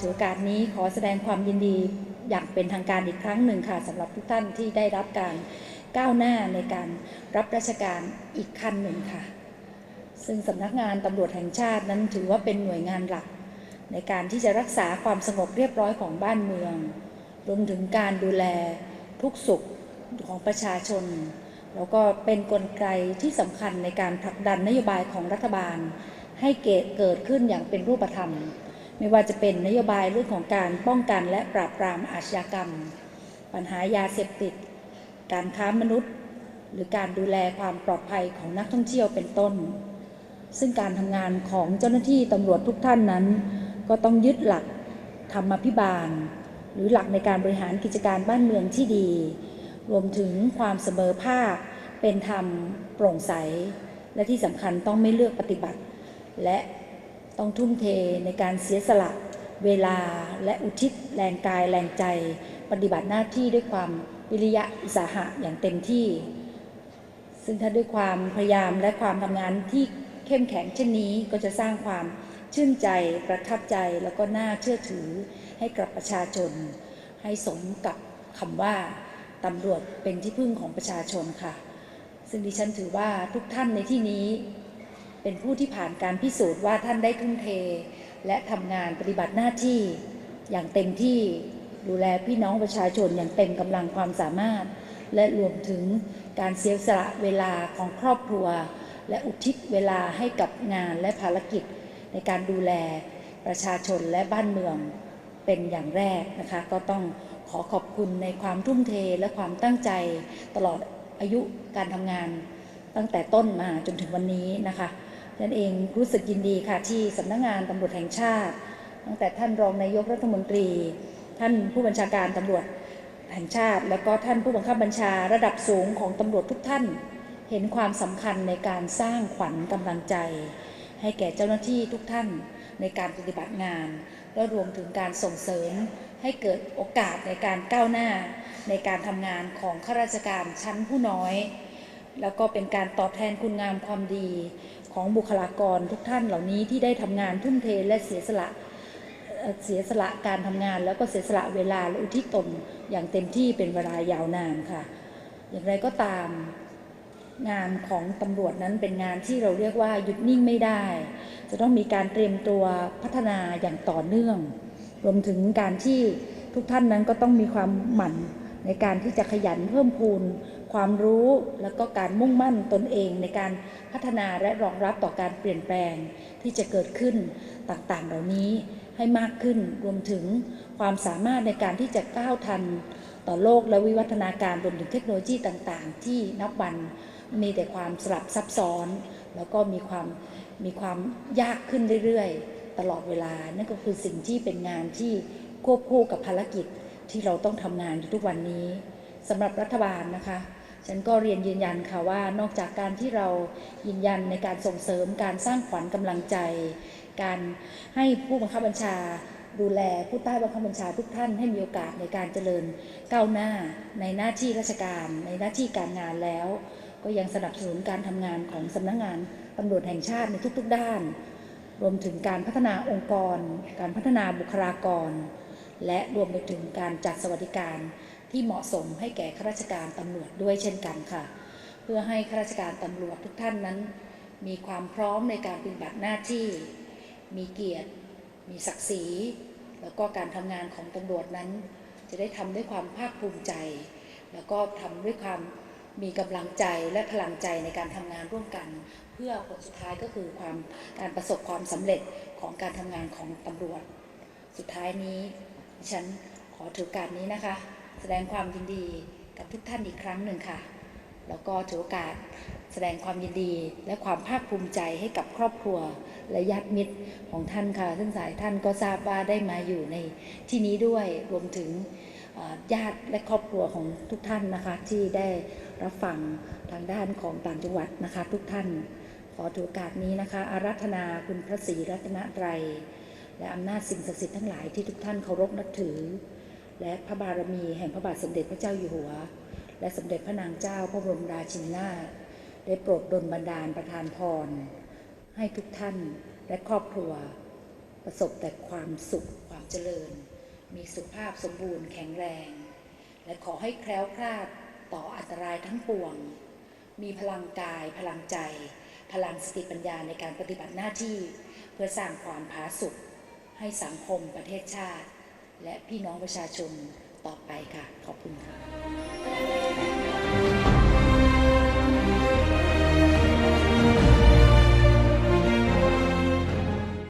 ถือโอกาสนี้ขอแสดงความยินดีอย่างเป็นทางการอีกครั้งหนึ่งค่ะสำหรับทุกท่านที่ได้รับการก้าวหน้าในการรับราชการอีกขั้นหนึ่งค่ะ ซึ่งสำนักงานตำรวจแห่งชาตินั้นถือว่าเป็นหน่วยงานหลัก ในการที่จะรักษาความสงบเรียบร้อยของบ้านเมือง รวมถึงการดูแลทุกสุขของประชาชน แล้วก็เป็นนกลไกที่สำคัญในการผลักดันนโยบายของรัฐบาล ให้เกิดเกิดขึ้นอย่างเป็นรูปธรรม ไม่ว่าจะเป็นนโยบายเรื่องของการป้องกันและปราบปรามอาชญากรรม ปัญหายาเสพติด การค้ามนุษย์ หรือการดูแลความปลอดภัยของนักท่องเที่ยวเป็นต้น ซึ่งการทำงานของเจ้าหน้าที่ตำรวจทุกท่านนั้น ก็ต้องยึดหลักธรรมพิบาล หรือหลักในการบริหารกิจการบ้านเมืองที่ดี รวมถึงความเสมอภาค เป็นธรรมโปร่งใส และที่สำคัญต้องไม่เลือกปฏิบัติ และ ต้องทุ่มเทในการเสียสละเวลาและอุทิศแรงกายแรงใจ ปฏิบัติหน้าที่ด้วยความวิริยะอุตสาหะอย่างเต็มที่ ซึ่งถ้าด้วยความพยายามและความทำงานที่เข้มแข็งเช่นนี้ก็จะสร้างความชื่นใจประทับใจแล้วก็น่าเชื่อถือให้กับประชาชน ให้สมกับคำว่าตำรวจเป็นที่พึ่งของประชาชนค่ะ ซึ่งดิฉันถือว่าทุกท่านในที่นี้ เป็นผู้ที่ผ่านการพิสูจน์ว่าท่านได้ทุ่มเท และทำงานปฏิบัติหน้าที่อย่างเต็มที่ดูแลพี่น้องประชาชนอย่างเต็มกำลังความสามารถ และรวมถึงการเสียสละเวลาของครอบครัว และอุทิศเวลาให้กับงานและภารกิจ ในการดูแลประชาชนและบ้านเมืองเป็นอย่างแรกนะคะก็ต้องขอขอบคุณในความทุ่มเทและความตั้งใจตลอดอายุการทำงานตั้งแต่ต้นมาจนถึงวันนี้นะคะ นั่นเองรู้สึกยินดีค่ะที่สำนักงงานตำรวจแห่งชาติ ตั้งแต่ท่านรองนายกรัฐมนตรี ท่านผู้บัญชาการตำรวจแห่งชาติ แล้วก็ท่านผู้บังคับบัญชาระดับสูงของตำรวจทุกท่าน เห็นความสำคัญในการสร้างขวัญกำลังใจ ให้แก่เจ้าหน้าที่ทุกท่านในการปฏิบัติงาน และรวมถึงการส่งเสริมให้เกิดโอกาสในการก้าวหน้า ในการทำงานของข้าราชการชั้นผู้น้อย แล้วก็เป็นการตอบแทนคุณงามความดี ของบุคลากรทุกท่านเหล่านี้ที่ได้ทำงานทุ่มเทและเสียสละเสียสละการทำงาน แล้วก็เสียสละเวลาและอุทิศตนอย่างเต็มที่เป็นเวลายาวนานค่ะ อย่างไรก็ตามงานของตำรวจนั้นเป็นงานที่เราเรียกว่าหยุดนิ่งไม่ได้ จะต้องมีการเตรียมตัวพัฒนาอย่างต่อเนื่อง รวมถึงการที่ทุกท่านนั้นก็ต้องมีความหมั่นในการที่จะขยันเพิ่มพูน ความรู้แล้วก็การมุ่งมั่นตนเองในการพัฒนาและรองรับต่อการเปลี่ยนแปลงที่จะเกิดขึ้นต่างๆ เหล่านี้ให้มากขึ้นรวมถึงความสามารถในการที่จะก้าวทันต่อโลกและวิวัฒนาการรวมถึงเทคโนโลยีต่างๆ ที่นับวันมีแต่ความสลับซับซ้อน แล้วก็มีความมีความยากขึ้นเรื่อยๆ ตลอดเวลา นั่นก็คือสิ่งที่เป็นงานที่ควบคู่กับภารกิจที่เราต้องทำงานอยู่ทุกวันนี้สำหรับรัฐบาลนะคะ ฉันก็เรียนยืนยันค่ะว่านอกจากการที่เรายืนยันในการส่งเสริมการสร้างขวัญกำลังใจ การให้ผู้บังคับบัญชาดูแลผู้ใต้บังคับบัญชาทุกท่านให้มีโอกาสในการเจริญก้าวหน้าในหน้าที่ราชการ ในหน้าที่การงานแล้ว ก็ยังสนับสนุนการทำงานของสำนักงงานตำรวจแห่งชาติในทุกๆด้าน รวมถึงการพัฒนาองค์กร การพัฒนาบุคลากร และรวมไปถึงการจัดสวัสดิการ ที่เหมาะสมให้แก่ข้าราชการตำรวจด้วยเช่นกันค่ะ เพื่อให้ข้าราชการตำรวจทุกท่านนั้น มีความพร้อมในการปฏิบัติหน้าที่ มีเกียรติ มีศักดิ์ศรี แล้วก็การทำงานของตำรวจนั้น จะได้ทำด้วยความภาคภูมิใจ แล้วก็ทำด้วยความมีกำลังใจและพลังใจในการทำงานร่วมกัน เพื่อผลสุดท้ายก็คือความการประสบความสำเร็จของการทำงานของตำรวจ สุดท้ายนี้ฉันขอถือกาสนี้นะคะ แสดงความยินดีกับทุกท่านอีกครั้งหนึ่งค่ะ แล้วก็ถือโอกาสแสดงความยินดีและความภาคภูมิใจให้กับครอบครัวและญาติมิตรของท่านค่ะซึ่งสายท่านก็ทราบว่าได้มาอยู่ในที่นี้ด้วยรวมถึงญาติและครอบครัวของทุกท่านนะคะ ที่ได้รับฟังทางด้านของต่างจังหวัดนะคะ ทุกท่าน ขอถือโอกาสนี้นะคะ อารัธนาคุณพระศรีรัตนตรัยและอำนาจสิ่งศักดิ์สิทธิ์ทั้งหลายที่ทุกท่านเคารพนับถือ และพระบารมีแห่งพระบาทสมเด็จพระเจ้าอยู่หัว และสมเด็จพระนางเจ้าพระบรมราชินีนาถได้โปรดดลบันดาลประทานพร ให้ทุกท่านและครอบครัว ประสบแต่ความสุขความเจริญ มีสุขภาพสมบูรณ์แข็งแรง และขอให้แคล้วคลาดต่ออันตรายทั้งปวง มีพลังกายพลังใจ พลังสติปัญญาในการปฏิบัติหน้าที่ เพื่อสร้างความผาสุกให้สังคมประเทศชาติ และพี่น้องประชาชนต่อไปค่ะ ขอบคุณค่ะ